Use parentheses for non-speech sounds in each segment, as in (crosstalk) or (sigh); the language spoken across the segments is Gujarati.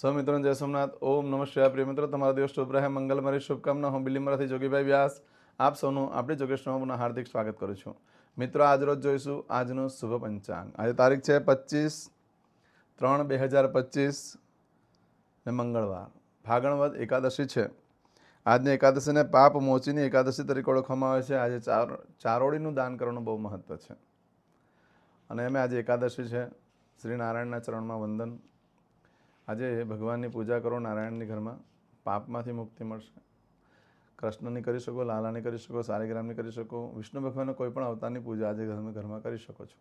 સૌ મિત્રોને જય સોમનાથ. ઓમ નમઃ પ્રિય મિત્રો. તમારા દિવસ શુભ રહે. મંગલમય શુભકામના. હું બિલીમરાથી જોગીભાઈ વ્યાસ. આપ સૌનું આપણી જોગેશમાં પુનઃ હાર્દિક સ્વાગત કરું છું. મિત્રો, આજ રોજ જોઈશું આજનું શુભ પંચાંગ. આજે તારીખ છે પચીસ ત્રણ બે હજાર પચીસ ને મંગળવાર. ફાગણવદ એકાદશી છે. આજની એકાદશીને પાપ મોચીની એકાદશી તરીકે ઓળખવામાં આવે છે. આજે ચાર ચારોળીનું દાન કરવાનું બહુ મહત્ત્વ છે. અને એમ આજે એકાદશી છે. શ્રી નારાયણના ચરણમાં વંદન. આજે ભગવાનની પૂજા કરો, નારાયણની ઘરમાં પાપમાંથી મુક્તિ મળશે. કૃષ્ણની કરી શકો, લાલાની કરી શકો, સારીગ્રામની કરી શકો, વિષ્ણુ ભગવાનના કોઈ પણ અવતારની પૂજા આજે તમે ઘરમાં કરી શકો છો.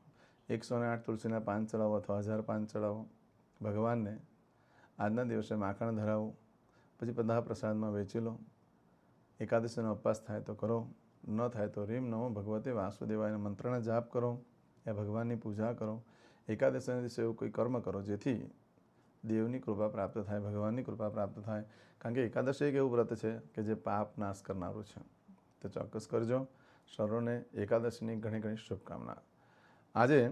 એકસો ને આઠ તુલસીના પાન ચડાવો અથવા હજાર પાન ચડાવો. ભગવાનને આજના દિવસે માખણ ધરાવો, પછી બધા પ્રસાદમાં વેચી લો. એકાદશીનો ઉપવાસ થાય તો કરો, ન થાય તો રીમ નમો ભગવતે વાસુદેવાયના મંત્રના જાપ કરો યા ભગવાનની પૂજા કરો. એકાદશીના દિવસે એવું કોઈ કર્મ કરો જેથી દેવની કૃપા પ્રાપ્ત થાય, ભગવાનની કૃપા પ્રાપ્ત થાય. કારણ કે એકાદશી એક એવું વ્રત છે કે જે પાપ નાશ કરનારું છે. તો ચોક્કસ કરજો. સર્વોને એકાદશીની ઘણી ઘણી શુભકામના. આજે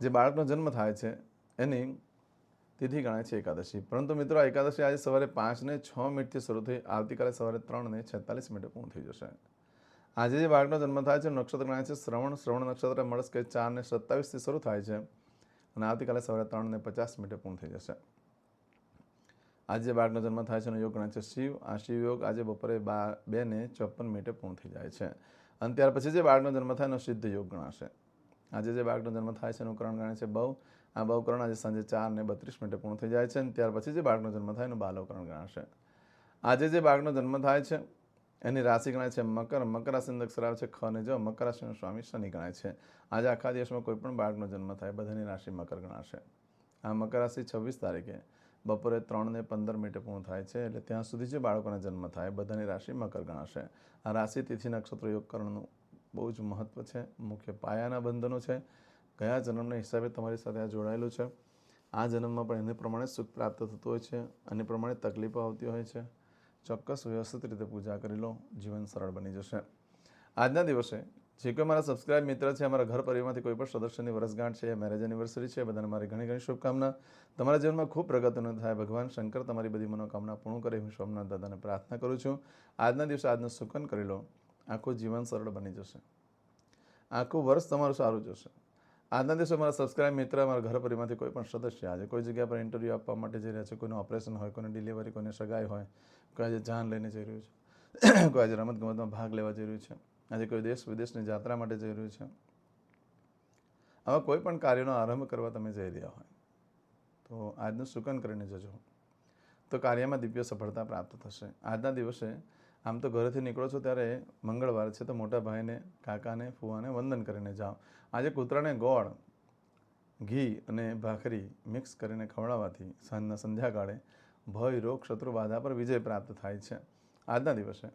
જે બાળકનો જન્મ થાય છે, એની તિથિ ગણાય છે એકાદશી. પરંતુ મિત્રો એકાદશી આજે સવારે પાંચને છ મિનિટથી શરૂ થઈ, આવતીકાલે સવારે ત્રણને છેતાલીસ મિનિટે પૂર્ણ થઈ જશે. આજે જે બાળકનો જન્મ થાય છે, નક્ષત્ર ગણાય છે શ્રવણ. શ્રવણ નક્ષત્ર મળસ કે ચાર ને સત્તાવીસથી શરૂ થાય છે. અને આવતીકાલે સવારે ત્રણને પચાસ મિનિટે પૂર્ણ થઈ જશે. આજે બાળકનો જન્મ થાય છે એનો યોગ ગણાય છે શિવ. આ શિવ યોગ આજે બપોરે બા, બે ને ચોપન મિનિટે પૂર્ણ થઈ જાય છે. અને ત્યાર પછી જે બાળકનો જન્મ થાય એનો સિદ્ધ યોગ ગણાશે. આજે જે બાળકનો જન્મ થાય છે એનું કરણ ગણાય છે બહુ. આ બહુકરણ આજે સાંજે ચાર ને બત્રીસ મિનિટે પૂર્ણ થઈ જાય છે અને ત્યાર પછી જે બાળકનો જન્મ થાય એનું બાલવકરણ ગણાશે. આજે જે બાળકનો જન્મ થાય છે એની રાશિ ગણાય છે મકર. મકર રાશિની અક્ષર છે ખ અને જ. મકર રાશિનો સ્વામી શનિ ગણાય છે. આજે આખા દિવસમાં કોઈ પણ બાળકનો જન્મ થાય, બધાની રાશિ મકર ગણાશે. આ મકર રાશિ છવ્વીસ તારીખે બપોરે ત્રણ ને પંદર મિનિટે પૂર્ણ થાય છે, એટલે ત્યાં સુધી જે બાળકોના જન્મ થાય, બધાની રાશિ મકર ગણાશે. આ રાશિ તિથિ નક્ષત્ર યોગકરણનું બહુ જ મહત્ત્વ છે. મુખ્ય પાયાના બંધનો છે. કયા જન્મના હિસાબે તમારી સાથે આ જોડાયેલું છે? આ જન્મમાં પણ એને પ્રમાણે સુખ પ્રાપ્ત થતું હોય છે. અને પ્રમાણે તકલીફો આવતી હોય છે. ચોક્કસ વ્યવસ્થિત રીતે પૂજા કરી લો, જીવન સરળ બની જશે. આજના દિવસે જે કોઈ મારા સબસ્ક્રાઇબ મિત્ર છે, અમારા ઘર પરિવારમાંથી કોઈ પણ સદસ્યની વર્ષગાંઠ છે મેરેજ એનિવર્સરી છે, બધાને મારી ઘણી ઘણી શુભકામના. તમારા જીવનમાં ખૂબ પ્રગતિનો થાય, ભગવાન શંકર તમારી બધી મનોકામના પૂર્ણ કરે, હું સોમનાથ દાદાને પ્રાર્થના કરું છું. આજના દિવસે આજનું સુકન કરી લો, આખું જીવન સરળ બની જશે. આખું વર્ષ તમારું સારું જશે. આજના દિવસે મારા સબસ્ક્રાઇબ મિત્ર, મારા ઘર પરિવારમાંથી કોઈ પણ સદસ્ય આજે કોઈ જગ્યા પર ઇન્ટરવ્યૂ આપવા માટે જઈ રહ્યા છે, કોઈનું ઓપરેશન હોય, કોઈને ડિલિવરી કોઈને સગાઈ હોય, કોઈ આજે જાન લઈને જઈ રહ્યું છે, (coughs) કોઈ આજે રમતગમતમાં ભાગ લેવા જઈ રહ્યું છે, આજે કોઈ દેશ વિદેશની યાત્રા માટે જઈ રહ્યું છે. આવા કોઈ પણ કાર્યનો આરંભ કરવા તમે જઈ રહ્યા હોય, તો આજનું સુકન કરીને જજો. તો કાર્યમાં દિવ્ય સફળતા પ્રાપ્ત થશે. આજના દિવસે આમ તો ઘરેથી નીકળો છો ત્યારે મંગળવાર છે તો મોટા ભાઈને, કાકાને, ફુવાને વંદન કરીને જાઓ. આજે કૂતરાને ગોળ, ઘી અને ભાખરી મિક્સ કરીને ખવડાવવાથી સાંજના સંધ્યાકાળે ભય, રોગ, શત્રુ બાધા પર વિજય પ્રાપ્ત થાય છે. આજના દિવસે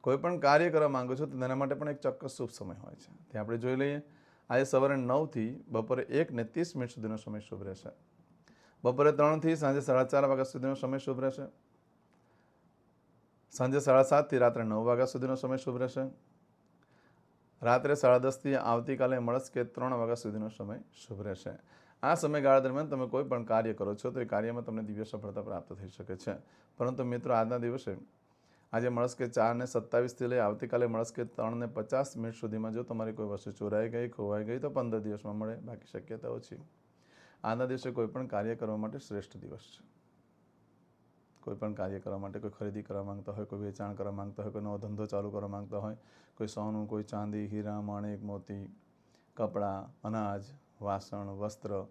કોઈ પણ કાર્ય કરવા માંગો છો તો તેના માટે પણ એક ચોક્કસ શુભ સમય હોય છે. તે આપણે જોઈ લઈએ. આજે સવારે નવથી બપોરે એક ને ત્રીસ મિનિટ સુધીનો સમય શુભ રહેશે. બપોરે ત્રણથી સાંજે સાડા ચાર વાગ્યા સુધીનો સમય શુભ રહેશે. સાંજે સાડા સાતથી રાત્રે નવ વાગ્યા સુધીનો સમય શુભ રહેશે. રાત્રે સાડા દસથી આવતીકાલે મળસ કે ત્રણ વાગ્યા સુધીનો સમય શુભ રહેશે. આ સમયગાળા દરમિયાન તમે કોઈ પણ કાર્ય કરો છો તો એ કાર્યમાં તમને દિવ્ય સફળતા પ્રાપ્ત થઈ શકે છે. પરંતુ મિત્રો, આજના દિવસે આજે મળસ કે ચારને સત્તાવીસથી લઈ આવતીકાલે મળસ કે ત્રણને પચાસ મિનિટ સુધીમાં જો તમારી કોઈ વસ્તુ ચોરાઈ ગઈ, ખોવાઈ ગઈ તો પંદર દિવસમાં મળે. બાકી શક્યતા ઓછી આજના દિવસે કોઈ પણ કાર્ય કરવા માટે શ્રેષ્ઠ દિવસ છે. કોઈ પણ કાર્ય કરવા માટે કોઈ ખરીદી કરવા માંગતા હોય, કોઈ વેચાણ કરવા માંગતા હોય, કોઈ નવો ધંધો ચાલુ કરવા માંગતા હોય, કોઈ સોનું, કોઈ ચાંદી, હીરા, માણેક, મોતી, કપડાં, અનાજ, વાસણ, વસ્ત્ર,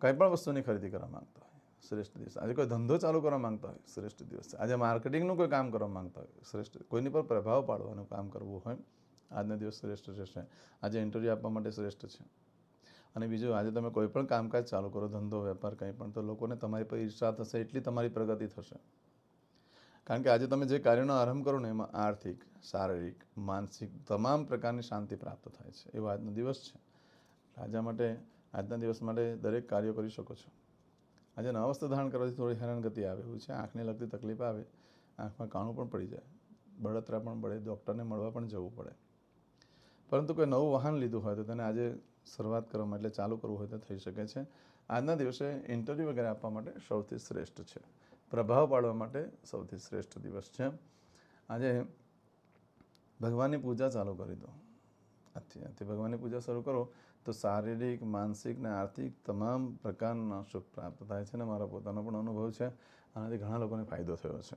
કંઈ પણ વસ્તુની ખરીદી કરવા માંગતા હોય. શ્રેષ્ઠ દિવસ. આજે કોઈ ધંધો ચાલુ કરવા માંગતા હોય, શ્રેષ્ઠ દિવસ. છે આજે માર્કેટિંગનું કોઈ કામ કરવા માંગતા હોય, શ્રેષ્ઠ કોઈની પર પ્રભાવ પાડવાનું કામ કરવું હોય, આજના દિવસ શ્રેષ્ઠ રહેશે. આજે ઇન્ટરવ્યૂ આપવા માટે શ્રેષ્ઠ છે. અને બીજું, આજે તમે કોઈ પણ કામકાજ ચાલુ કરો, ધંધો, વેપાર, કંઈ પણ, તો લોકોને તમારી પર ઈર્ષા થશે, એટલી તમારી પ્રગતિ થશે. કારણ કે આજે તમે જે કાર્યનો આરંભ કરો ને, એમાં આર્થિક, શારીરિક, માનસિક તમામ પ્રકારની શાંતિ પ્રાપ્ત થાય છે. એવો આજનો દિવસ છે. રાજા માટે, આજના દિવસ માટે દરેક કાર્યો કરી શકો છો. આજે નવા વસ્ત્ર ધારણ કરવાથી થોડી હેરાનગતિ આવે, એવું છે. આંખને લગતી તકલીફ આવે, આંખમાં કાણું પણ પડી જાય. બળતરા પણ પડે ડૉક્ટરને મળવા પણ જવું પડે. પરંતુ કોઈ નવું વાહન લીધું હોય, તો તેને આજે શરૂઆત કરવામાં એટલે ચાલુ કરવું હોય તો થઈ શકે છે. આજના દિવસે ઇન્ટરવ્યૂ વગેરે આપવા માટે સૌથી શ્રેષ્ઠ છે. પ્રભાવ પાડવા માટે સૌથી શ્રેષ્ઠ દિવસ છે. આજે ભગવાનની પૂજા ચાલુ કરી દો. આથી આથી ભગવાનની પૂજા શરૂ કરો તો શારીરિક, માનસિક ને આર્થિક તમામ પ્રકારના સુખ પ્રાપ્ત થાય છે ને મારો પોતાનો પણ અનુભવ છે. આનાથી ઘણા લોકોને ફાયદો થયો છે.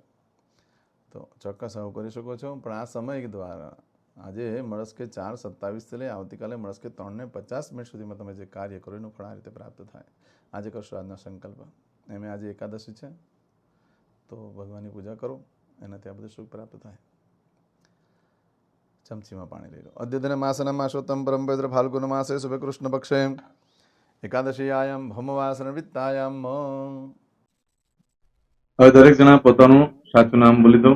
તો ચોક્કસ આવું કરી શકો છો. પણ આ સમય દ્વારા આજે મળસ્કે ચાર સત્તાવીસથી લઈ આવતીકાલે મળસ્કે ત્રણને પચાસ મિનિટ સુધીમાં તમે જે કાર્ય કરો એનું ફળ આ રીતે પ્રાપ્ત થાય. આજે કરશો આજના સંકલ્પ. એમ આજે એકાદશી છે. તો ભગવાનની પૂજા કરો. એનાથી આ બધું સુખ પ્રાપ્ત થાય. ચમચીમાં પાણી લઈ લો. અદ્યતન માસન માસોત્તમ પરમ પવિત્ર ફાલ્ગુન માસે શુભે કૃષ્ણ પક્ષે. એકાદશીયામ ભમવાસન વિત્તાયામ. હવે દરેક જણા પોતાનું સાચું નામ બોલી દો.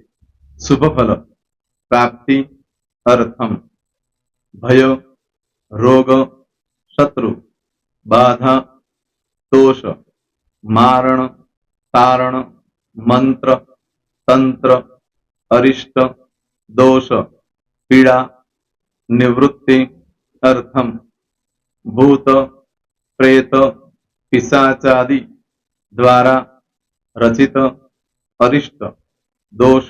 शुभ फल प्राप्ति अर्थम। भय, रोग, शत्रु, बाधा, दोष, मारण, तारण, मंत्र, तंत्र, अरिष्ट, दोष, पीड़ा, निवृत्ति, अर्थम। भूत, प्रेत, पिशाचादि द्वारा रचित, अरिष्ट, दोष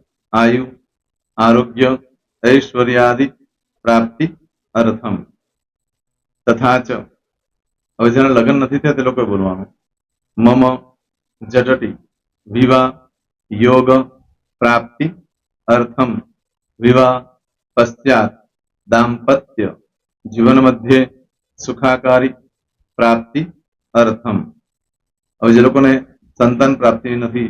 આયુ આરોગ્ય ઐશ્વર્યાદિ પ્રાપ્તિ અર્થમ તથા ચ હવે જેના લગ્ન નથી થયા તે લોકોએ બોલવાનું મમ જટટી વિવાહ યોગ પ્રાપ્તિ અર્થમ વિવાહ પશ્ચાત દાંપત્ય જીવન મધ્યે સુખાકારી પ્રાપ્તિ અર્થમ હવે જે લોકોને સંતાન પ્રાપ્તિ નથી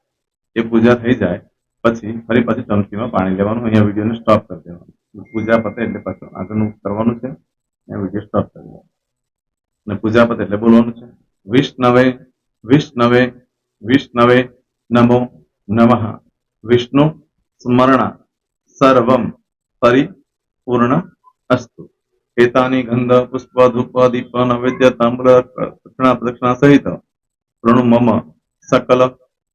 એ પૂજા થઈ જાય પછી ફરી પાછી ચમચીમાં પાણી લેવાનું અહીંયા વિડીયોને સ્ટોપ કરી દેવાનું પૂજા પતે એટલે પાછું આગળનું કરવાનું છે અહીંયા વીડિયો સ્ટોપ કરી દેવાનો અને પૂજા પતે એટલે બોલવાનું છે વિષ્ણવે વિષ્ણવે વિષ્ણવે નમો નમઃ વિષ્ણુ સ્મરણ સર્વમ પરિપૂર્ણ અસ્તુ એતાની ગંધ પુષ્પ ધૂપ દીપ નૈવેદ્ય તાંબળ દક્ષિણા પ્રદક્ષિણા સહિત પ્રણુ મમ સકલ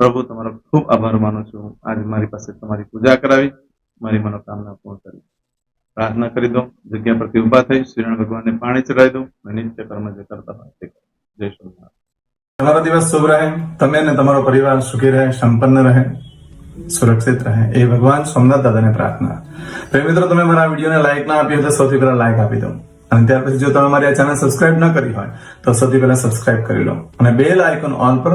પ્રભુ, તમારો ખૂબ આભાર માનું છું. આજે મારી પાસે તમારી પૂજા કરાવી, મારી મનોકામના પૂર્ણ કરી. પ્રાર્થના કરી દો જગ્યા પરથી ઊભા થઈ શ્રીરણ ભગવાનને પાણી ચડાવી દો નિત્ય કર્મ જે કરતા હોય તે જય શ્રી તમારો દિવસ શુભ રહે. તમે અને તમારો પરિવાર સુખી રહે, સંપન્ન રહે, સુરક્ષિત રહે. એ ભગવાન સોમનાથ દાદાને પ્રાર્થના. પ્રેમ મિત્રો, તમે મારા વિડીયોને લાઈક ના આપી હોય તો સૌથી પહેલા લાઈક આપી દો. અને ત્યાર પછી જો તમે મારી આ ચેનલ સબસ્ક્રાઇબ ન કરી હોય, તો સૌથી પહેલા સબસ્ક્રાઇબ કરી લો. અને બેલ આઇકોન ઓન પર